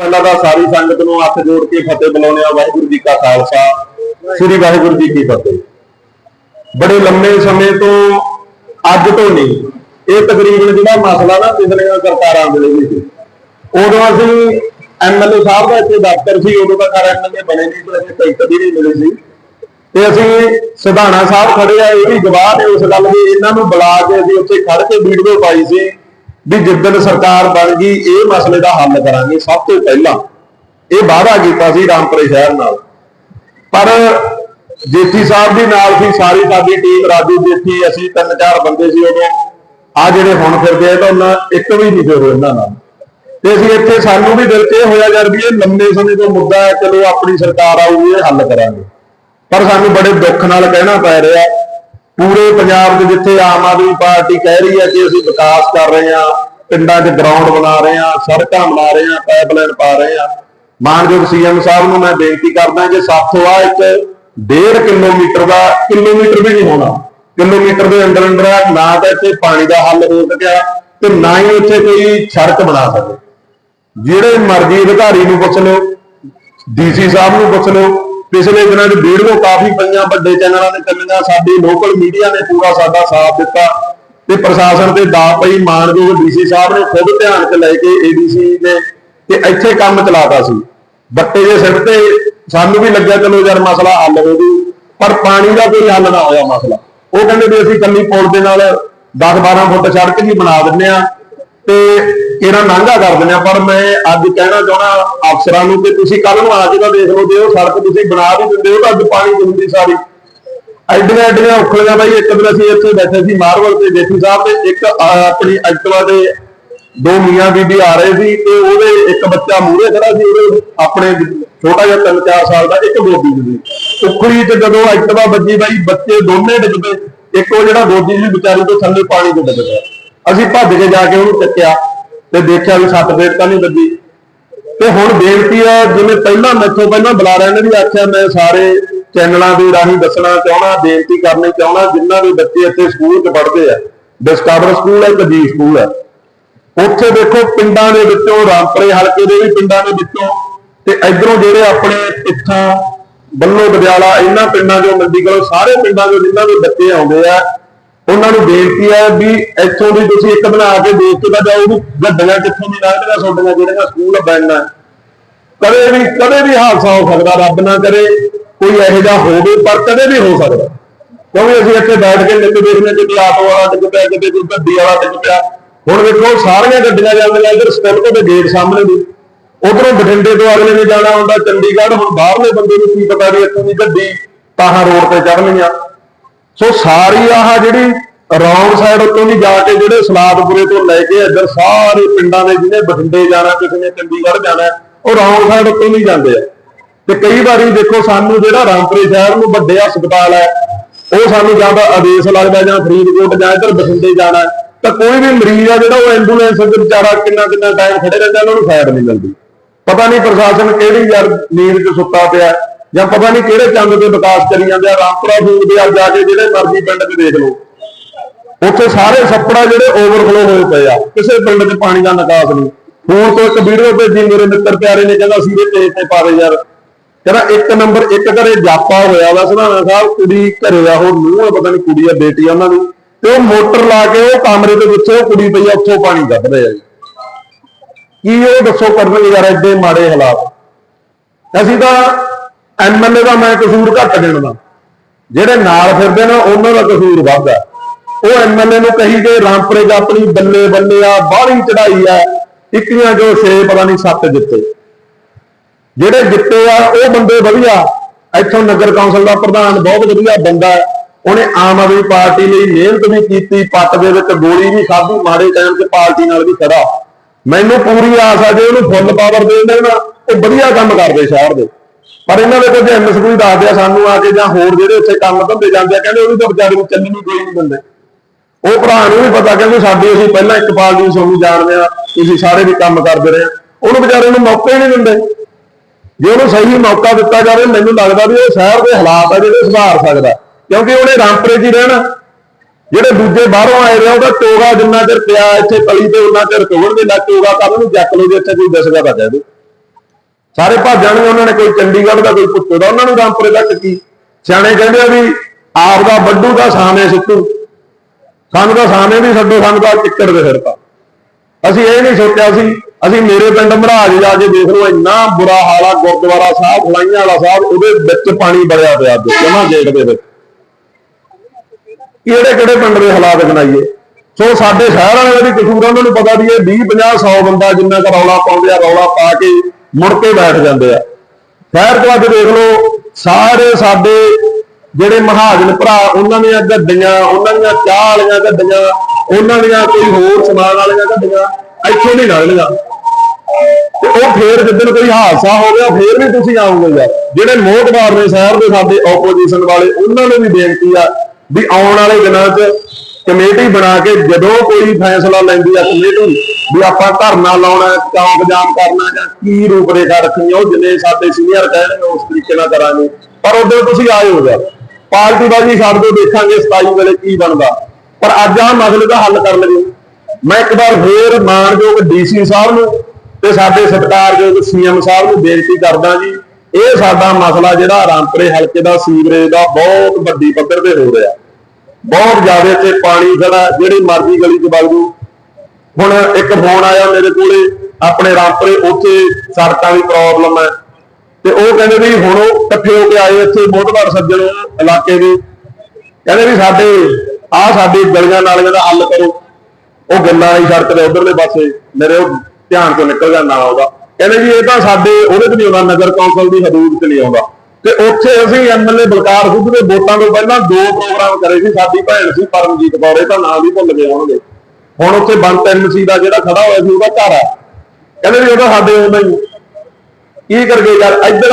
ਪਹਿਲਾਂ ਤਾਂ ਸਾਰੀ ਸੰਗਤ ਨੂੰ ਹੱਥ ਜੋੜ ਕੇ ਫਤਿਹ ਬੁਲਾਉਂਦੇ ਆ ਵਾਹਿਗੁਰੂ ਜੀ ਕਾ ਖਾਲਸਾ। ਸ੍ਰੀ ਵਾਹਿਗੁਰੂ ਜੀ ਕੀ ਫਤਿਹ। ਬੜੇ ਲੰਮੇ ਸਮੇਂ ਤੋਂ ਅੱਜ ਤੋਂ ਨਹੀਂ, ਇਹ ਤਕਰੀਬਨ ਜਿਹੜਾ ਮਸਲਾ ਨਾ ਪਿਛਲੀਆਂ ਸਰਕਾਰਾਂ ਵੇਲੇ ਵੀ ਉਦੋਂ ਅਸੀਂ ਐਮਐਲਏ ਸਾਹਿਬ ਦਾ ਇੱਥੇ ਦਫ਼ਤਰ ਸੀ, ਉਦੋਂ ਤਾਂ ਘਰ ਐਮਐਲਏ ਬਣੇ ਨਹੀਂ ਤੇ ਅਸੀਂ ਟਿਕਟ ਵੀ ਨਹੀਂ ਮਿਲੀ ਸੀ। ਤੇ ਅਸੀਂ ਸਿਧਾਣਾ ਸਾਹਿਬ ਖੜੇ ਆ, ਇਹ ਵੀ ਗਵਾਹ ਨੇ ਉਸ ਗੱਲ ਦੀ। ਇਹਨਾਂ ਨੂੰ ਬੁਲਾ ਕੇ ਅਸੀਂ ਉੱਥੇ ਖੜ ਕੇ ਵੀਡੀਓ ਪਾਈ ਸੀ। ਵੀ ਜਿੱਦਣ ਸਰਕਾਰ ਬਣ ਗਈ, ਇਹ ਮਸਲੇ ਦਾ ਹੱਲ ਕਰਾਂਗੇ ਸਭ ਤੋਂ ਪਹਿਲਾਂ। ਇਹ ਵਾਅਦਾ ਕੀਤਾ ਸੀ ਰਾਮਪੁਰੇ ਸ਼ਹਿਰ ਨਾਲ। ਪਰ ਜੇਠੀ ਸਾਹਿਬ ਦੀ ਨਾਲ ਸੀ, ਸਾਰੀ ਸਾਡੀ ਟੀਮ ਰਾਜੂ ਜੇਠੀ, ਅਸੀਂ ਤਿੰਨ ਚਾਰ ਬੰਦੇ ਸੀ ਉਦੋਂ ਆ ਜਿਹੜੇ ਹੁਣ ਫਿਰਦੇ ਆ, ਤਾਂ ਉਹਨਾਂ ਇੱਕ ਵੀ ਨਹੀਂ ਫਿਰ ਇਹਨਾਂ ਨਾਲ। ਤੇ ਅਸੀਂ ਇੱਥੇ ਸਾਨੂੰ ਵੀ ਦਿਲ 'ਚ ਇਹ ਹੋਇਆ ਯਾਰ ਵੀ ਇਹ ਲੰਮੇ ਸਮੇਂ ਤੋਂ ਮੁੱਦਾ ਹੈ, ਚਲੋ ਆਪਣੀ ਸਰਕਾਰ ਆਊਗੀ, ਇਹ ਹੱਲ ਕਰਾਂਗੇ। ਪਰ ਸਾਨੂੰ ਬੜੇ ਦੁੱਖ ਨਾਲ ਕਹਿਣਾ ਪੈ ਰਿਹਾ ਪੂਰੇ ਪੰਜਾਬ ਦੇ ਜਿੱਥੇ ਆਮ ਆਦਮੀ ਪਾਰਟੀ ਕਹਿ ਰਹੀ ਹੈ ਕਿ ਅਸੀਂ ਵਿਕਾਸ ਕਰ ਰਹੇ ਹਾਂ, ਪਿੰਡਾਂ 'ਚ ਗਰਾਊਂਡ ਬਣਾ ਰਹੇ ਹਾਂ, ਸੜਕਾਂ ਬਣਾ ਰਹੇ ਹਾਂ ਪਾਈਪਲਾਈਨ ਪਾ ਰਹੇ ਹਾਂ। ਮਾਨਯੋਗ ਸੀਐਮ ਸਾਹਿਬ ਨੂੰ ਮੈਂ ਬੇਨਤੀ ਕਰਦਾ ਕਿ ਸਾਥੋਂ ਆ ਇੱਕ 1.5 ਕਿਲੋਮੀਟਰ ਦਾ, ਕਿਲੋਮੀਟਰ ਵੀ ਨਹੀਂ ਹੋਣਾ, ਕਿਲੋਮੀਟਰ ਦੇ ਅੰਦਰ ਅੰਦਰ ਨਾ ਤਾਂ ਇੱਥੇ ਪਾਣੀ ਦਾ ਹੱਲ ਹੋ ਸਕਿਆ ਤੇ ਨਾ ਹੀ ਉੱਥੇ ਕੋਈ ਸੜਕ ਬਣਾ ਸਕੇ। ਜਿਹੜੇ ਮਰਜ਼ੀ ਅਧਿਕਾਰੀ ਨੂੰ ਪੁੱਛ ਲਓ ਡੀਸੀ ਸਾਹਿਬ ਨੂੰ ਪੁੱਛ ਲਓ ਪਿਛਲੇ ਦਿਨਾਂ 'ਚ ਵੀਡੀਓ ਕਾਫੀ ਪਈਆਂ, ਵੱਡੇ ਚੈਨਲਾਂ ਤੇ ਚੱਲੀਆਂ, ਸਾਡੀ ਲੋਕਲ ਮੀਡੀਆ ਨੇ ਪੂਰਾ ਸਾਡਾ ਸਾਥ ਦਿੱਤਾ ਤੇ ਪ੍ਰਸ਼ਾਸਨ ਤੇ ਦਾ ਪਈ ਮਾਨਯੋਗ ਡੀਸੀ ਸਾਹਿਬ ਨੇ ਖੁਦ ਧਿਆਨ 'ਚ ਲੈ ਕੇ ਏਡੀਸੀ ਨੇ ਤੇ ਇੱਥੇ ਕੰਮ ਚਲਾਤਾ ਸੀ। ਬੱਟੇ ਦੇ ਸਿਰ ਤੇ, ਸਾਨੂੰ ਵੀ ਲੱਗਿਆ ਚਲੋ ਯਾਰ ਮਸਲਾ ਹੱਲ ਹੋ ਜੂ, ਪਰ ਪਾਣੀ ਦਾ ਕੋਈ ਹੱਲ ਨਾ ਹੋਇਆ ਮਸਲਾ। ਉਹ ਕਹਿੰਦੇ ਵੀ ਅਸੀਂ ਕੱਲੀ ਪੁਲ ਦੇ ਨਾਲ 10-12 ਫੁੱਟ ਸੜਕ ਹੀ ਬਣਾ ਦਿੰਨੇ ਆ ਤੇ ਇਹਨਾਂ ਨਾਂਗਾ ਕਰ ਦਿੰਦੇ ਆ ਪਰ ਮੈਂ ਅੱਜ ਕਹਿਣਾ ਚਾਹਣਾ ਅਫਸਰਾਂ ਨੂੰ ਕਿ ਤੁਸੀਂ ਕੱਲ ਨੂੰ ਆ ਕੇ ਤਾਂ ਦੇਖ ਲਓ, ਜੇ ਉਹ ਸੜਕ ਤੁਸੀਂ ਬਣਾ ਵੀ ਦਿੰਦੇ ਹੋ ਤਾਂ ਅੱਜ ਪਾਣੀ ਜੁੰਦੀ ਸਾਰੀ। ਐਡੀਆਂ ਐਡੀਆਂ ਔਖਲੀਆਂ ਬਾਈ, ਇੱਕ ਦਿਨ ਅਸੀਂ ਇੱਥੇ ਬੈਠੇ ਸੀ ਮਾਰਵਲ ਤੇ, ਜੇਠੀ ਸਾਹਿਬ ਤੇ, ਇੱਕ ਆਪਣੀ ਐਕਟਿਵਾ ਦੇ ਦੋ ਮੀਆਂ ਬੀਬੀ ਆ ਰਹੇ ਸੀ ਤੇ ਉਹਦੇ ਇੱਕ ਬੱਚਾ ਮੂਹਰੇ ਖੜਾ ਸੀ, ਉਹਦੇ ਆਪਣੇ ਛੋਟਾ ਜਿਹਾ 3-4 ਸਾਲ ਦਾ ਇੱਕ ਗੋਦੀ ਸੀ ਉਖਲੀ ਤੇ ਜਦੋਂ ਐਕਟਿਵਾ ਵੱਜੀ ਬਾਈ, ਬੱਚੇ ਦੋਨੇ ਡਿੱਗ ਪਏ। ਇੱਕ ਉਹ ਜਿਹੜਾ ਗੋਦੀ ਸੀ, ਵਿਚਾਰੀ ਤੋਂ ਥੱਲੇ ਪਾਣੀ ਚ ਡਿੱਗ ਪਿਆ। ਅਸੀਂ ਭੱਜ ਕੇ ਜਾ ਕੇ ਉਹਨੂੰ ਚੱਕਿਆ ਤੇ ਦੇਖਿਆ ਵੀ ਸੱਟ ਫੇਟ ਤਾਂ ਨਹੀਂ ਲੱਗੀ। ਤੇ ਹੁਣ ਬੇਨਤੀ ਆ ਜਿਵੇਂ ਪਹਿਲਾਂ ਮੈਥੋਂ ਪਹਿਲਾਂ ਬੁਲਾਰਿਆਂ ਨੇ ਵੀ ਆਖਿਆ, ਮੈਂ ਸਾਰੇ ਚੈਨਲਾਂ ਦੇ ਰਾਹੀਂ ਦੱਸਣਾ ਚਾਹਣਾ ਬੇਨਤੀ ਕਰਨੀ ਚਾਹਣਾ ਜਿਨ੍ਹਾਂ ਦੇ ਬੱਚੇ ਇੱਥੇ ਸਕੂਲ 'ਚ ਪੜ੍ਹਦੇ ਆ ਡਿਸਕਵਰ ਸਕੂਲ ਹੈ ਕਦੀ ਸਕੂਲ ਹੈ। ਉੱਥੇ ਦੇਖੋ ਪਿੰਡਾਂ ਦੇ ਵਿੱਚੋਂ, ਰਾਮਪੁਰੇ ਹਲਕੇ ਦੇ ਵੀ ਪਿੰਡਾਂ ਦੇ ਵਿੱਚੋਂ, ਤੇ ਇਧਰੋਂ ਜਿਹੜੇ ਆਪਣੇ ਇੱਥਾਂ ਬੱਲੋ ਬਦਿਆਲਾ ਇਹਨਾਂ ਪਿੰਡਾਂ ਚੋਂ ਮੰਡੀ ਕੋਲ ਸਾਰੇ ਪਿੰਡਾਂ ਚੋਂ ਜਿਨ੍ਹਾਂ ਦੇ ਬੱਚੇ ਆਉਂਦੇ ਆ ਉਹਨਾਂ ਨੂੰ ਬੇਨਤੀ ਹੈ ਵੀ ਇੱਥੋਂ ਦੀ ਤੁਸੀਂ ਇੱਕ ਬਣਾ ਕੇ ਦੇਖ ਕੇ ਤਾਂ ਜਾਓ ਵੀ ਗੱਡੀਆਂ ਕਿੱਥੋਂ ਦੀ ਲੰਘਦੀਆਂ, ਤੁਹਾਡੀਆਂ ਜਿਹੜੀਆਂ ਸਕੂਲ ਬੈਣਾ ਕਦੇ ਵੀ ਕਦੇ ਵੀ ਹਾਦਸਾ ਹੋ ਸਕਦਾ, ਰੱਬ ਨਾ ਕਰੇ, ਕੋਈ ਇਹੋ ਜਿਹਾ ਹੋਵੇ, ਪਰ ਕਦੇ ਵੀ ਹੋ ਸਕਦਾ। ਕਿਉਂਕਿ ਅਸੀਂ ਇੱਥੇ ਬੈਠ ਕੇ ਨਿੱਤ ਦੇਖਦੇ ਕਿ ਆਟੋ ਵਾਲਾ ਡਿੱਗ ਪਿਆ, ਕਿਤੇ ਕੋਈ ਗੱਡੀ ਵਾਲਾ ਡਿੱਗ ਪਿਆ। ਹੁਣ ਵੇਖੋ, ਸਾਰੀਆਂ ਗੱਡੀਆਂ ਜਾਂਦੀਆਂ ਇੱਧਰ ਸਟੈਂਡ ਦੇ ਗੇਟ ਸਾਹਮਣੇ ਦੀ ਉਧਰੋਂ ਬਠਿੰਡੇ ਤੋਂ ਅਗਲੇ ਨੇ ਜਾਣਾ ਹੁੰਦਾ, ਚੰਡੀਗੜ੍ਹ, ਹੁਣ ਬਾਹਰਲੇ ਬੰਦੇ ਨੂੰ ਕੀ ਪਤਾ ਵੀ ਇੱਥੋਂ ਦੀ ਗੱਡੀ ਤਾਹਾਂ ਰੋਡ ਤੇ ਚੜ੍ਹਨੀ ਆ ਸੋ ਸਾਰੀ ਆਹ ਜਿਹੜੀ ਰੌਂਗ ਸਾਈਡ ਉੱਤੋਂ ਦੀ ਜਾ ਕੇ ਜਿਹੜੇ ਸਲਾਦਪੁਰੇ ਤੋਂ ਲੈ ਕੇ ਇੱਧਰ ਸਾਰੇ ਪਿੰਡਾਂ ਦੇ ਜਿਹਨੇ ਬਠਿੰਡੇ ਜਾਣਾ, ਕਿਸੇ ਨੇ ਚੰਡੀਗੜ੍ਹ ਜਾਣਾ, ਉਹ ਰੌਂਗ ਸਾਈਡ ਉੱਤੋਂ ਦੀ ਜਾਂਦੇ ਆ। ਤੇ ਕਈ ਵਾਰੀ ਦੇਖੋ ਸਾਨੂੰ ਜਿਹੜਾ ਰਾਮਪੁਰੇ ਸ਼ਹਿਰ ਨੂੰ ਵੱਡੇ ਹਸਪਤਾਲ ਹੈ, ਉਹ ਸਾਨੂੰ ਜਾਂ ਤਾਂ ਆਦੇਸ਼ ਲੱਗਦਾ ਜਾਂ ਫਰੀਦਕੋਟ ਜਾਂ ਇੱਧਰ ਬਠਿੰਡੇ ਜਾਣਾ, ਤਾਂ ਕੋਈ ਵੀ ਮਰੀਜ਼ ਆ ਜਿਹੜਾ ਉਹ ਐਂਬੂਲੈਂਸ ਦੇ ਵਿਚਾਰਾ ਕਿੰਨਾ ਕਿੰਨਾ ਟਾਈਮ ਖੜੇ ਰਹਿੰਦਾ, ਉਹਨਾਂ ਨੂੰ ਸਾਈਡ ਨਹੀਂ ਮਿਲਦੀ। ਪਤਾ ਨਹੀਂ ਪ੍ਰਸ਼ਾਸਨ ਕਿਹੜੀ ਯਾਰ ਨੀਂਦ 'ਚ ਸੁੱਤਾ ਪਿਆ। ਜਾਂ ਪਤਾ ਨਹੀਂ ਕਿਹੜੇ ਚੰਦ ਤੇ ਵਿਕਾਸ ਕਰੀ ਜਾਂਦੇ ਆ, ਰਾਮਪੁਰਾ ਫੂਕ ਦੇ ਆ ਜਾ ਕੇ ਜਿਹੜੇ ਮਰਜ਼ੀ ਪਿੰਡ 'ਚ ਦੇਖ ਲਓ। ਉੱਥੇ ਸਾਰੇ ਛੱਪੜਾ ਜਿਹੜੇ ਓਵਰਫਲੋ ਹੋਏ ਪਏ ਆ, ਕਿਸੇ ਪਿੰਡ 'ਚ ਪਾਣੀ ਦਾ ਨਿਕਾਸ ਨਹੀਂ। ਫੋਨ ਤੋਂ ਇੱਕ ਵੀਡੀਓ ਭੇਜੀ, ਮੇਰੇ ਮਿੱਤਰ ਪਿਆਰੇ ਨੇ, ਕਹਿੰਦਾ ਸੀ ਪੇਜ ਤੇ ਪਾ ਯਾਰ। ਕਹਿੰਦਾ ਇੱਕ ਨੰਬਰ ਇੱਕ ਘਰੇ ਜਾਪਾ ਹੋਇਆ ਵਾ ਸੁਧਾਣਾ ਸਾਹਿਬ, ਕੁੜੀ ਘਰੇ ਆ, ਉਹ ਨੂੰਹ ਆ, ਪਤਾ ਨਹੀਂ ਕੁੜੀ ਆ, ਬੇਟੀ ਆ ਉਹਨਾਂ ਦੀ। ਤੇ ਉਹ ਮੋਟਰ ਲਾ ਕੇ ਉਹ ਕਮਰੇ ਦੇ ਵਿੱਚ ਉਹ ਕੁੜੀ ਪਈ ਆ, ਉੱਥੋਂ ਪਾਣੀ ਕੱਢਦੇ ਆ ਜੀ। ਕੀ ਉਹ ਦੱਸੋ ਕਰਨਗੇ ਯਾਰ, ਐਡੇ ਮਾੜੇ ਹਾਲਾਤ। ਅਸੀਂ ਤਾਂ ਐਮਐਲਏ ਦਾ ਮੈਂ ਕਸੂਰ ਘੱਟ ਗਿਣਦਾ। ਜਿਹੜੇ ਨਾਲ ਫਿਰਦੇ ਨੇ, ਉਹਨਾਂ ਦਾ ਕਸੂਰ ਵੱਧ ਆ ਉਹ ਐਮਐਲਏ ਨੂੰ ਕਹੀ ਗਏ, ਰਾਮਪੁਰੇ ਦਾ ਆਪਣੀ ਬੱਲੇ ਬੱਲੇ ਆ, ਬਾਹਲੀ ਚੜਾਈ ਆ, ਇੱਕੀਆਂ ਜੋ ਛੇ, ਪਤਾ ਨਹੀਂ ਸੱਤ ਜਿੱਤੇ। ਜਿਹੜੇ ਜਿੱਤੇ ਆ, ਉਹ ਬੰਦੇ ਵਧੀਆ। ਇੱਥੋਂ ਨਗਰ ਕੌਂਸਲ ਦਾ ਪ੍ਰਧਾਨ ਬਹੁਤ ਵਧੀਆ ਬੰਦਾ ਉਹਨੇ ਆਮ ਆਦਮੀ ਪਾਰਟੀ ਲਈ ਮਿਹਨਤ ਵੀ ਕੀਤੀ, ਪੱਟ ਦੇ ਵਿੱਚ ਗੋਲੀ ਵੀ ਖਾਧੀ, ਮਾੜੇ ਟਾਈਮ 'ਚ ਪਾਰਟੀ ਨਾਲ ਵੀ ਖੜਾ। ਮੈਨੂੰ ਪੂਰੀ ਆਸ ਆ, ਜੇ ਉਹਨੂੰ ਫੁੱਲ ਪਾਵਰ ਦੇ ਦੇਣ ਨਾ ਉਹ ਵਧੀਆ ਕੰਮ ਕਰਦੇ ਸ਼ਹਿਰ ਦੇ। ਪਰ ਇਹਨਾਂ ਦੇ ਕੁਝ ਐਮਐਸਪੀ ਦੱਸਦੇ ਆ ਸਾਨੂੰ ਆ ਕੇ ਜਾਂ ਹੋਰ ਜਿਹੜੇ ਉੱਥੇ ਕੰਮ ਧੰਦੇ ਜਾਂਦੇ ਆ, ਕਹਿੰਦੇ ਉਹ ਵੀ ਤਾਂ ਵਿਚਾਰੇ ਨੂੰ ਚੱਲਣੀ ਕੋਈ ਨਹੀਂ ਦਿੰਦੇ। ਉਹ ਭਰਾ ਨੂੰ ਵੀ ਪਤਾ, ਕਹਿੰਦੇ ਸਾਡੇ ਅਸੀਂ ਪਹਿਲਾਂ ਇੱਕ ਪਾਰਟੀ ਨੂੰ ਜਾਣਦੇ ਆ ਤੁਸੀਂ ਸਾਰੇ ਵੀ ਕੰਮ ਕਰਦੇ ਰਹੇ ਉਹਨੂੰ ਵਿਚਾਰੇ ਨੂੰ ਮੌਕਾ ਹੀ ਨਹੀਂ ਦਿੰਦੇ। ਜੇ ਉਹਨੂੰ ਸਹੀ ਮੌਕਾ ਦਿੱਤਾ ਜਾਵੇ, ਮੈਨੂੰ ਲੱਗਦਾ ਵੀ ਉਹ ਸ਼ਹਿਰ ਦੇ ਹਾਲਾਤ ਆ ਜਿਹੜੇ ਸੁਧਾਰ ਸਕਦਾ। ਕਿਉਂਕਿ ਉਹਨੇ ਰਾਮਪੁਰੇ 'ਚ ਹੀ ਰਹਿਣਾ। ਜਿਹੜੇ ਦੂਜੇ ਬਾਹਰੋਂ ਆਏ ਰਹੇ, ਉਹਦਾ ਟੋਗਾ ਜਿੰਨਾ ਚਿਰ ਪਿਆ ਇੱਥੇ ਤਲੀ ਤੇ ਉਹਨਾਂ ਚਿਰ ਟੋਗਣ ਦੇ ਲੱਗ ਟੋਗਾ ਕੱਲ ਨੂੰ ਚੱਕ ਲਓ ਜੇ ਇੱਥੇ ਕੋਈ ਦਸਗਾ ਤਾਂ ਕਹਿ ਦਿਓ ਸਾਰੇ ਭੱਜ ਜਾਣਗੇ ਉਹਨਾਂ ਨੇ ਕੋਈ ਚੰਡੀਗੜ੍ਹ ਦਾ ਕੋਈ ਪੁੱਤੋ ਦਾ ਉਹਨਾਂ ਨੂੰ ਰਾਮਪੁਰੇ ਤੱਕ ਕੀ? ਸਿਆਣੇ ਕਹਿੰਦੇ ਆ ਵੀ ਆਪ ਦਾ ਵੱਡੂ ਦਾ ਸਾਹਮਣੇ ਸਿੱਟੂ। ਸਾਨੂੰ ਤਾਂ ਸਾਹਮਣੇ ਵੀ ਛੱਡੋ ਸਾਨੂੰ ਤਾਂ ਚਿੱਕੜ ਦੇ ਫਿਰਤਾ ਅਸੀਂ ਇਹ ਨਹੀਂ ਸੋਚਿਆ ਸੀ ਅਸੀਂ ਮੇਰੇ ਪਿੰਡ ਮਹਾਰਾਜ ਜਾ ਕੇ ਦੇਖ ਲਓ ਇੰਨਾ ਬੁਰਾ ਹਾਲ ਆ ਗੁਰਦੁਆਰਾ ਸਾਹਿਬ ਫਲਾਈਆਂ ਵਾਲਾ ਸਾਹਿਬ ਉਹਦੇ ਵਿੱਚ ਪਾਣੀ ਭਰਿਆ ਪਿਆ ਅੱਜ ਜਮਾ ਗੇਟ ਦੇ ਵਿੱਚ। ਕਿਹੜੇ ਕਿਹੜੇ ਪਿੰਡ ਦੇ ਹਾਲਾਤ ਬਣਾਈਏ ਸੋ ਸਾਡੇ ਸ਼ਹਿਰ ਵਾਲਿਆਂ ਦਾ ਵੀ ਕਸੂਰ ਆ, ਉਹਨਾਂ ਨੂੰ ਪਤਾ ਵੀ ਇਹ 20 50 100 ਬੰਦਾ ਜਿੰਨਾ ਕੁ ਰੌਲਾ ਪਾਉਂਦੇ ਆ ਰੌਲਾ ਪਾ ਕੇ ਮੁੜ ਕੇ ਬੈਠ ਜਾਂਦੇ ਆ। ਸ਼ਹਿਰ ਤੋਂ ਅੱਜ ਦੇਖ ਲਓ, ਸਾਰੇ ਸਾਡੇ ਜਿਹੜੇ ਮਹਾਜਨ ਭਰਾ, ਉਹਨਾਂ ਦੀਆਂ ਗੱਡੀਆਂ, ਉਹਨਾਂ ਦੀਆਂ ਚਾਹ ਵਾਲੀਆਂ ਗੱਡੀਆਂ, ਉਹਨਾਂ ਦੀਆਂ ਕੋਈ ਹੋਰ ਸਮਾਨ ਵਾਲੀਆਂ ਗੱਡੀਆਂ ਇੱਥੋਂ ਨਹੀਂ ਲੰਘਣੀਆਂ ਤੇ ਉਹ ਫੇਰ ਜਿੱਦਣ ਕੋਈ ਹਾਦਸਾ ਹੋ ਗਿਆ, ਫੇਰ ਵੀ ਤੁਸੀਂ ਆਓਗੇ ਯਾਰ। ਜਿਹੜੇ ਮੋਹਤਬਾਰ ਨੇ ਸ਼ਹਿਰ ਦੇ ਸਾਡੇ ਆਪੋਜੀਸ਼ਨ ਵਾਲੇ, ਉਹਨਾਂ ਨੂੰ ਵੀ ਬੇਨਤੀ ਆ ਵੀ ਆਉਣ ਵਾਲੇ ਦਿਨਾਂ 'ਚ ਕਮੇਟੀ ਬਣਾ ਕੇ ਜਦੋਂ ਕੋਈ ਫੈਸਲਾ ਲੈਂਦੀ ਆ ਕਮੇਟੀ ਵੀ ਆਪਾਂ ਧਰਨਾ ਲਾਉਣਾ ਚੌਂਕ ਜਾਮ ਕਰਨਾ ਜਾਂ ਕੀ ਰੂਪਰੇਖਾ ਰੱਖਣੀ ਉਹ ਜਿੰਨੇ ਸਾਡੇ ਸੀਨੀਅਰ ਕਹਿਣਗੇ ਉਸ ਤਰੀਕੇ ਨਾਲ ਕਰਾਂਗੇ। ਪਰ ਉਦੋਂ ਤੁਸੀਂ ਆਏ ਹੋ ਯਾਰ ਪਾਰਟੀ ਬਾਜੀ ਛੱਡ ਦਿਓ, ਦੇਖਾਂਗੇ 27 ਵੇਲੇ ਕੀ ਬਣਦਾ। ਪਰ ਅੱਜ ਆਹ ਮਸਲੇ ਦਾ ਹੱਲ ਕਰ ਲਈਏ। ਮੈਂ ਇੱਕ ਵਾਰ ਫੇਰ ਮਾਨਯੋਗ ਡੀਸੀ ਸਾਹਿਬ ਨੂੰ ਤੇ ਸਾਡੇ ਸਤਿਕਾਰਯੋਗ ਸੀਐਮ ਸਾਹਿਬ ਨੂੰ ਬੇਨਤੀ ਕਰਦਾ ਜੀ, ਇਹ ਸਾਡਾ ਮਸਲਾ ਜਿਹੜਾ ਰਾਮਪੁਰੇ ਹਲਕੇ ਦਾ ਸੀਵਰੇਜ ਦਾ ਬਹੁਤ ਵੱਡੀ ਪੱਧਰ ਤੇ ਹੋ ਰਿਹਾ। ਬਹੁਤ ਜ਼ਿਆਦਾ ਤੇ ਪਾਣੀ ਖੜਾ, ਜਿਹੜੀ ਮਰਜ਼ੀ ਗਲੀ 'ਚ ਵਗ ਜੂ ਹੁਣ ਇੱਕ ਫੋਨ ਆਇਆ ਮੇਰੇ ਕੋਲੇ, ਆਪਣੇ ਰਾਮਪੁਰੇ, ਉੱਥੇ ਸੜਕਾਂ ਦੀ ਪ੍ਰੋਬਲਮ ਹੈ। ਤੇ ਉਹ ਕਹਿੰਦੇ ਵੀ ਹੁਣ ਉਹ ਇਕੱਠੇ ਹੋ ਕੇ ਆਏ ਇੱਥੇ ਮੋਟਵਾਰ ਸੱਜਣ ਇਲਾਕੇ ਦੇ। ਕਹਿੰਦੇ ਵੀ ਸਾਡੇ, ਆਹ ਸਾਡੀ ਗਲੀਆਂ ਨਾਲੀਆਂ ਦਾ ਹੱਲ ਕਰੋ। ਉਹ ਗੱਲਾਂ ਵਾਲੀ ਸੜਕ ਦੇ ਉਧਰਲੇ ਪਾਸੇ, ਮੇਰੇ ਉਹ ਧਿਆਨ ਤੋਂ ਨਿਕਲ ਗਿਆ ਨਾ ਉਹਦਾ। ਕਹਿੰਦੇ ਜੀ ਇਹ ਤਾਂ ਸਾਡੇ, ਉਹਦੇ ਚ ਨਹੀਂ ਆਉਂਦਾ, ਨਗਰ ਕੌਂਸਲ ਦੀ ਹਦੂਦ ਚ ਨਹੀਂ ਆਉਂਦਾ। ਤੇ ਉੱਥੇ ਅਸੀਂ ਐਮਐਲਏ ਬਲਕਾਰ ਸਿੱਧੂ ਦੇ ਵੋਟਾਂ ਤੋਂ ਪਹਿਲਾਂ ਦੋ ਪ੍ਰੋਗਰਾਮ ਕਰੇ ਸੀ, ਸਾਡੀ ਭੈਣ ਸੀ ਪਰਮਜੀਤ ਕੌਰ, ਇਹ ਤਾਂ ਨਾਮ ਵੀ ਭੁੱਲ ਗਏ ਹੋਣਗੇ। ਹੁਣ ਉੱਥੇ ਬੰਤ ਐਮਸੀ ਦਾ ਜਿਹੜਾ ਖੜਾ ਹੋਇਆ ਸੀ ਉਹਦਾ ਘਰ ਆ। ਕਹਿੰਦੇ ਵੀ ਉਹਦਾ ਸਾਡੇ ਉਹਨਾਂ ਹੀ। ਕੀ ਕਰਕੇ ਯਾਰ, ਇੱਧਰ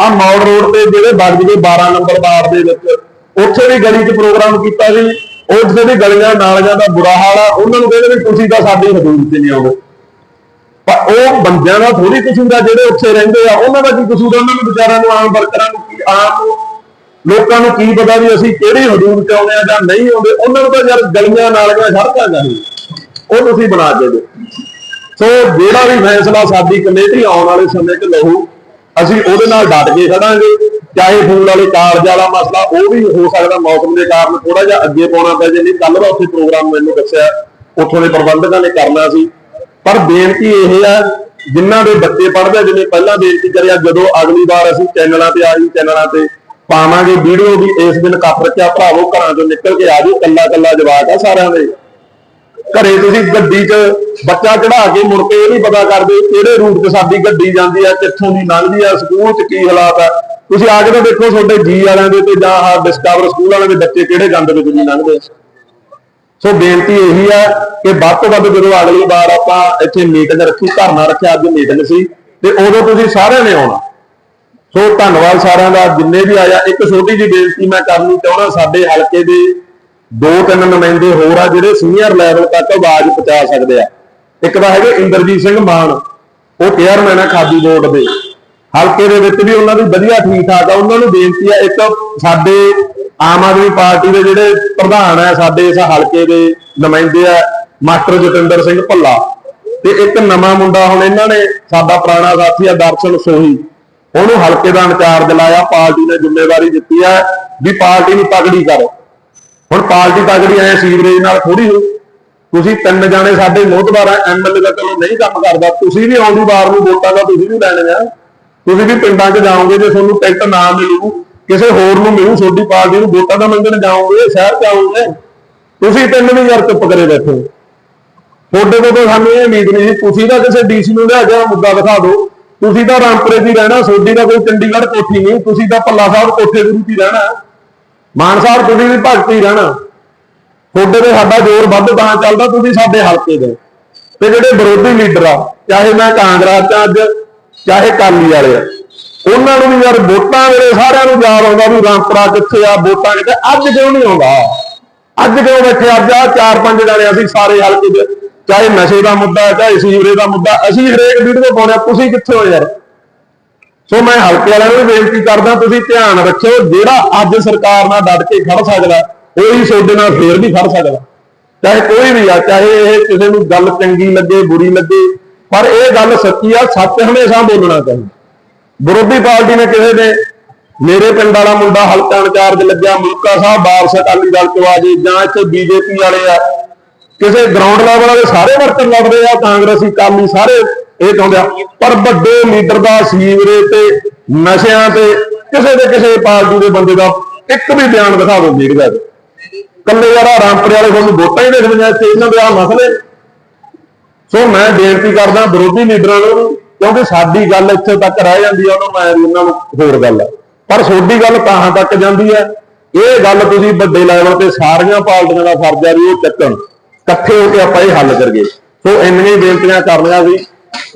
ਆ ਮੌੜ ਰੋਡ ਤੇ ਜਿਹੜੇ ਵੱਜ ਗਏ 12 ਨੰਬਰ ਵਾਰਡ ਦੇ ਵਿੱਚ, ਉੱਥੇ ਵੀ ਗਲੀ 'ਚ ਪ੍ਰੋਗਰਾਮ ਕੀਤਾ ਸੀ। ਉਹ ਜਿਹੜੇ ਗਲੀਆਂ ਨਾਲੀਆਂ ਦਾ ਬੁਰਾ ਹਾਲ ਆ, ਉਹਨਾਂ ਨੂੰ ਕਹਿੰਦੇ ਵੀ ਤੁਸੀਂ ਤਾਂ ਸਾਡੀ ਹਦੂਦ 'ਚ ਨਹੀਂ ਆਉਂਦੇ ਪਰ ਉਹ ਬੰਦਿਆਂ ਦਾ ਥੋੜੀ ਕਸੂਰ ਆ, ਜਿਹੜੇ ਉੱਥੇ ਰਹਿੰਦੇ ਆ, ਉਹਨਾਂ ਦਾ ਕੀ ਕਸੂਰ ਉਹਨਾਂ ਨੂੰ ਵਿਚਾਰਿਆਂ ਨੂੰ ਆਮ ਵਰਕਰਾਂ ਨੂੰ ਕੀ ਆਮ ਲੋਕਾਂ ਨੂੰ ਕੀ ਪਤਾ ਵੀ ਅਸੀਂ ਕਿਹੜੀ ਹਦੂਦ 'ਚ ਆਉਂਦੇ ਆ ਜਾਂ ਨਹੀਂ ਆਉਂਦੇ? ਉਹਨਾਂ ਨੂੰ ਤਾਂ ਯਾਰ ਗਲੀਆਂ ਨਾਲੀਆਂ ਸੜਕਾਂ ਚਾਹੀਦੀਆਂ। ਉਹ ਤੁਸੀਂ ਬਣਾ ਕੇ ਦਿਓ। ਸੋ ਜਿਹੜਾ ਵੀ ਫੈਸਲਾ ਸਾਡੀ ਕਮੇਟੀ ਆਉਣ ਵਾਲੇ ਸਮੇਂ 'ਚ ਲਊ, ਅਸੀਂ ਉਹਦੇ ਨਾਲ ਡਟ ਕੇ ਖੜਾਂਗੇ। ਚਾਹੇ ਫੂਲ ਵਾਲੇ ਕਾਰਜ ਵਾਲਾ ਮਸਲਾ ਉਹ ਵੀ ਹੋ ਸਕਦਾ ਮੌਸਮ ਦੇ ਕਾਰਨ ਥੋੜਾ ਜਿਹਾ ਅੱਗੇ ਪਾਉਣਾ ਪੈ ਜੇ। ਨਹੀਂ ਕੱਲ ਦਾ ਉੱਥੇ ਪ੍ਰੋਗਰਾਮ ਮੈਨੂੰ ਦੱਸਿਆ, ਉੱਥੋਂ ਦੇ ਪ੍ਰਬੰਧਕਾਂ ਨੇ ਕਰਨਾ ਸੀ। ਪਰ ਬੇਨਤੀ ਇਹ ਹੈ, ਜਿਨ੍ਹਾਂ ਦੇ ਬੱਚੇ ਪੜ੍ਹਦੇ ਜਿਵੇਂ ਪਹਿਲਾਂ ਬੇਨਤੀ ਕਰਿਆ, ਜਦੋਂ ਅਗਲੀ ਵਾਰ ਅਸੀਂ ਚੈਨਲਾਂ ਤੇ ਆਈ, ਚੈਨਲਾਂ ਤੇ ਪਾਵਾਂਗੇ ਵੀਡੀਓ ਵੀ, ਇਸ ਦਿਨ ਕੱਪ ਰੱਖਿਆ, ਭਰਾਵੋ ਘਰਾਂ ਚੋਂ ਨਿਕਲ ਕੇ ਆ ਜਾਓ ਕੱਲਾ ਕੱਲਾ ਜਵਾਕ ਆ ਸਾਰਿਆਂ ਦੇ। ਘਰੇ ਤੁਸੀਂ ਗੱਡੀ 'ਚ ਬੱਚਾ ਚੜਾ ਕੇ ਮੁੜ ਕੇ ਇਹ ਨਹੀਂ ਪਤਾ ਕਰਦੇ ਕਿਹੜੇ ਰੂਟ 'ਚ ਸਾਡੀ ਗੱਡੀ ਜਾਂਦੀ ਆ, ਕਿੱਥੋਂ ਦੀ ਲੰਘਦੀ ਆ ਸਕੂਲ 'ਚ ਕੀ ਹਾਲਾਤ ਆ। ਤੁਸੀਂ ਆ ਕੇ ਤਾਂ ਦੇਖੋ ਤੁਹਾਡੇ ਜੀ ਵਾਲਿਆਂ ਦੇ ਤੇ ਜਾਂ ਆਹ ਡਿਸਕਵਰ ਸਕੂਲ ਵਾਲਿਆਂ ਦੇ ਬੱਚੇ ਕਿਹੜੇ ਗੰਦ ਵਿੱਚ ਨਹੀਂ ਲੰਘਦੇ। ਸੋ ਬੇਨਤੀ ਇਹੀ ਹੈ ਕਿ ਵੱਧ ਤੋਂ ਵੱਧ ਜਦੋਂ ਅਗਲੀ ਵਾਰ ਆਪਾਂ ਇੱਥੇ ਮੀਟਿੰਗ ਰੱਖੀ, ਧਰਨਾ ਰੱਖਿਆ, ਅੱਜ ਮੀਟਿੰਗ ਸੀ, ਤੇ ਉਦੋਂ ਤੁਸੀਂ ਸਾਰਿਆਂ ਨੇ ਆਉਣਾ। ਸੋ ਧੰਨਵਾਦ ਸਾਰਿਆਂ ਦਾ, ਜਿੰਨੇ ਵੀ ਆਇਆ, ਇੱਕ ਛੋਟੀ ਜਿਹੀ ਬੇਨਤੀ ਮੈਂ ਕਰਨੀ ਚਾਹੁੰਦਾ, ਸਾਡੇ ਹਲਕੇ ਦੇ ਦੋ ਤਿੰਨ ਨੁਮਾਇੰਦੇ ਹੋਰ ਆ ਜਿਹੜੇ ਸੀਨੀਅਰ ਲੈਵਲ ਤੱਕ ਆਵਾਜ਼ ਪਹੁੰਚਾ ਸਕਦੇ ਆ। ਇੱਕ ਤਾਂ ਹੈਗੇ ਇੰਦਰਜੀਤ ਸਿੰਘ ਮਾਨ, ਉਹ ਚੇਅਰਮੈਨ ਆ ਖਾਦੀ ਬੋਰਡ ਦੇ। ਹਲਕੇ ਦੇ ਵਿੱਚ ਵੀ ਉਹਨਾਂ ਦੀ ਵਧੀਆ ਠੀਕ ਠਾਕ ਆ, ਉਹਨਾਂ ਨੂੰ ਬੇਨਤੀ ਆ, ਇੱਕ ਸਾਡੇ ਆਮ ਆਦਮੀ ਪਾਰਟੀ ਦੇ ਜਿਹੜੇ ਪ੍ਰਧਾਨ ਆ, ਸਾਡੇ ਇਸ ਹਲਕੇ ਦੇ ਨੁਮਾਇੰਦੇ ਆ, ਮਾਸਟਰ ਜਤਿੰਦਰ ਸਿੰਘ ਭੱਲਾ। ਤੇ ਇੱਕ ਨਵਾਂ ਮੁੰਡਾ ਹੁਣ ਇਹਨਾਂ ਨੇ ਸਾਡਾ ਪੁਰਾਣਾ ਸਾਥੀ ਆ, ਦਰਸ਼ਨ ਸੋਹੀ। ਉਹਨੂੰ ਹਲਕੇ ਦਾ ਇੰਚਾਰਜ ਲਾਇਆ, ਪਾਰਟੀ ਨੇ ਜ਼ਿੰਮੇਵਾਰੀ ਦਿੱਤੀ ਹੈ ਵੀ ਪਾਰਟੀ ਨੂੰ ਤਗੜੀ ਕਰੋ। ਹੁਣ ਪਾਰਟੀ ਤਗੜੀ ਐ ਸੀਵਰੇਜ ਨਾਲ ਥੋੜੀ ਹੋ ਤੁਸੀਂ ਤਿੰਨ ਜਾਣੇ ਸਾਡੇ ਮੋਹਤਬਾਰ ਐਮਐਲਏ ਦਾ ਚਲੋ ਨਹੀਂ ਕੰਮ ਕਰਦਾ। ਤੁਸੀਂ ਵੀ ਆਉਂਦੀ ਵਾਰ ਨੂੰ ਵੋਟਾਂ ਦਾ ਤੁਸੀਂ ਵੀ ਲੈਣੇ ਆ। ਤੁਸੀਂ ਵੀ ਪਿੰਡਾਂ 'ਚ ਜਾਓਗੇ, ਜੇ ਤੁਹਾਨੂੰ ਟਿਕਟ ਨਾ ਮਿਲੂ, ਕਿਸੇ ਹੋਰ ਨੂੰ ਮਿਲੂ, ਤੁਹਾਡੀ ਪਾਰਟੀ ਨੂੰ ਵੋਟਾਂ ਦਾ ਮੰਗਣ ਜਾਓਗੇ, ਸ਼ਹਿਰ ਜਾਓਗੇ। ਤੁਸੀਂ ਤਿੰਨ ਵੀ ਯਾਰ ਚੁੱਪ ਕਰੇ ਬੈਠੇ ਤੁਹਾਡੇ ਕੋਲ ਤਾਂ ਸਾਨੂੰ ਇਹ ਉਮੀਦ ਨਹੀਂ ਸੀ। ਤੁਸੀਂ ਤਾਂ ਕਿਸੇ ਡੀਸੀ ਨੂੰ ਲਿਆ ਕੇ ਮੁੱਦਾ ਦਿਖਾ ਦਿਓ। ਤੁਸੀਂ ਤਾਂ ਰਾਮਪੁਰੇ ਦੀ ਰਹਿਣਾ ਤੁਹਾਡੀ ਦਾ ਕੋਈ ਚੰਡੀਗੜ੍ਹ ਕੋਠੀ ਨਹੀਂ। ਤੁਸੀਂ ਤਾਂ ਭੱਲਾ ਸਾਹਿਬ ਕੋਠੇ ਗੁਰੂ ਦੀ ਰਹਿਣਾ। ਮਾਨ ਸਾਹਿਬ, ਤੁਸੀਂ ਵੀ ਭਗਤੀ ਰਹਿਣਾ। ਤੁਹਾਡੇ ਤੇ ਸਾਡਾ ਜ਼ੋਰ ਵੱਧ ਤਾਂ ਚੱਲਦਾ, ਤੁਸੀਂ ਸਾਡੇ ਹਲਕੇ ਦੇ। ਤੇ ਜਿਹੜੇ ਵਿਰੋਧੀ ਲੀਡਰ ਆ, ਚਾਹੇ ਮੈਂ ਕਾਂਗਰਸ ਚ ਅੱਜ, ਚਾਹੇ ਕਾਲੀ ਵਾਲੇ ਆ, ਉਹਨਾਂ ਨੂੰ ਵੀ ਯਾਰ ਵੋਟਾਂ ਵੇਲੇ ਸਾਰਿਆਂ ਨੂੰ ਯਾਦ ਆਉਂਦਾ ਵੀ ਰਾਮਪੁਰਾ ਕਿੱਥੇ ਆ, ਵੋਟਾਂ ਕਿੱਥੇ ਅੱਜ ਕਿਉਂ ਨਹੀਂ ਆਉਂਦਾ? ਅੱਜ ਕਿਉਂ ਬੈਠੇ ਅੱਜ ਆ ਚਾਰ ਪੰਜ ਜਣੇ ਅਸੀਂ ਸਾਰੇ ਹਲਕੇ ਦੇ, ਚਾਹੇ ਨਸ਼ੇ ਦਾ ਮੁੱਦਾ, ਚਾਹੇ ਸੀਵਰੇਜ ਦਾ ਮੁੱਦਾ, ਅਸੀਂ ਹਰੇਕ ਵੀਡੀਓ ਪਾਉਂਦੇ ਆ, ਤੁਸੀਂ ਕਿੱਥੇ ਹੋ ਯਾਰ? ਸੋ ਮੈਂ ਹਲਕੇ ਵਾਲਿਆਂ ਨੂੰ ਬੇਨਤੀ ਕਰਦਾ, ਤੁਸੀਂ ਧਿਆਨ ਰੱਖਿਓ, ਜਿਹੜਾ ਅੱਜ ਸਰਕਾਰ ਨਾਲ ਡਟ ਕੇ ਖੜ ਸਕਦਾ ਉਹੀ ਤੁਹਾਡੇ ਨਾਲ ਫੇਰ ਵੀ ਖੜ ਸਕਦਾ। ਚਾਹੇ ਕੋਈ ਵੀ ਆ, ਚਾਹੇ ਇਹ ਕਿਸੇ ਨੂੰ ਗੱਲ ਚੰਗੀ ਲੱਗੇ, ਬੁਰੀ ਲੱਗੇ, ਪਰ ਇਹ ਗੱਲ ਸੱਚੀ ਆ, ਸੱਚ ਹਮੇਸ਼ਾ ਬੋਲਣਾ ਚਾਹੀਦਾ। ਵਿਰੋਧੀ ਪਾਰਟੀ ਨੇ ਕਿਸੇ ਨੇ? ਮੇਰੇ ਪਿੰਡ ਵਾਲਾ ਮੁੰਡਾ ਹਲਕਾ ਇੰਚਾਰਜ ਲੱਗਿਆ, ਮੁਲਕਾ ਸਾਹਿਬ, ਵਾਰਸ ਅਕਾਲੀ ਦਲ ਚੋਂ ਆ ਜੇ, ਜਾਂ ਇੱਥੇ ਬੀਜੇਪੀ ਵਾਲੇ ਆ। ਕਿਸੇ ਗਰਾਊਂਡ ਲੈਵਲ ਵਾਲੇ ਸਾਰੇ ਵਰਕਰ ਲੜਦੇ ਆ, ਕਾਂਗਰਸੀ ਕਾਲੀ ਸਾਰੇ ਇਹ ਚਾਹੁੰਦੇ ਆ ਪਰ ਵੱਡੇ ਲੀਡਰ ਦਾ ਸੀਵਰੇ ਤੇ ਨਸ਼ਿਆਂ ਤੇ ਕਿਸੇ ਦੇ ਕਿਸੇ ਪਾਰਟੀ ਦੇ ਬੰਦੇ ਦਾ ਇੱਕ ਵੀ ਬਿਆਨ ਦਿਖਾ ਦਿਓ ਮੀਡੀਆ 'ਚ ਕੱਲੇ ਯਾਰ ਆਹ ਵਾਲੇ ਤੁਹਾਨੂੰ ਵੋਟਾਂ ਹੀ ਦੇਖਦੀਆਂ ਇੱਥੇ ਇਹਨਾਂ ਦੇ ਆ ਮਸਲੇ। ਸੋ ਮੈਂ ਬੇਨਤੀ ਕਰਦਾ ਵਿਰੋਧੀ ਲੀਡਰਾਂ ਨੂੰ ਕਿਉਂਕਿ ਸਾਡੀ ਗੱਲ ਇੱਥੇ ਤੱਕ ਰਹਿ ਜਾਂਦੀ ਆ, ਉਹਨਾਂ ਮੈਂ ਵੀ ਉਹਨਾਂ ਨੂੰ ਹੋਰ ਗੱਲ ਆ। ਪਰ ਤੁਹਾਡੀ ਗੱਲ ਤਾਂ ਤੱਕ ਜਾਂਦੀ ਹੈ ਇਹ ਗੱਲ ਤੁਸੀਂ ਵੱਡੇ ਲੈਵਲ ਤੇ ਸਾਰੀਆਂ ਪਾਰਟੀਆਂ ਦਾ ਫਰਜ਼ ਆ ਵੀ ਉਹ ਚੱਕਣ। ਇਕੱਠੇ ਹੋ ਕੇ ਆਪਾਂ ਇਹ ਹੱਲ ਕਰੀਏ। ਸੋ ਇੰਨੀਆਂ ਹੀ ਬੇਨਤੀਆਂ ਕਰਨੀਆਂ ਸੀ।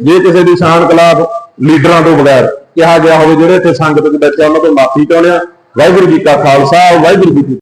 ਜੇ ਕਿਸੇ ਦੀ ਸ਼ਾਨ ਕਲਾਬ ਲੀਡਰਾਂ ਤੋਂ ਬਗੈਰ ਕਿਹਾ ਗਿਆ ਹੋਵੇ ਜਿਹੜੇ ਇੱਥੇ ਸੰਗਤ ਦੇ ਵਿੱਚ ਆ, ਉਹਨਾਂ ਤੋਂ ਮਾਫੀ ਚਾਹੁੰਦੇ ਆ। ਵਾਹਿਗੁਰੂ ਜੀ ਕਾ ਖਾਲਸਾ ਵਾਹਿਗੁਰੂ ਜੀ ਕੀ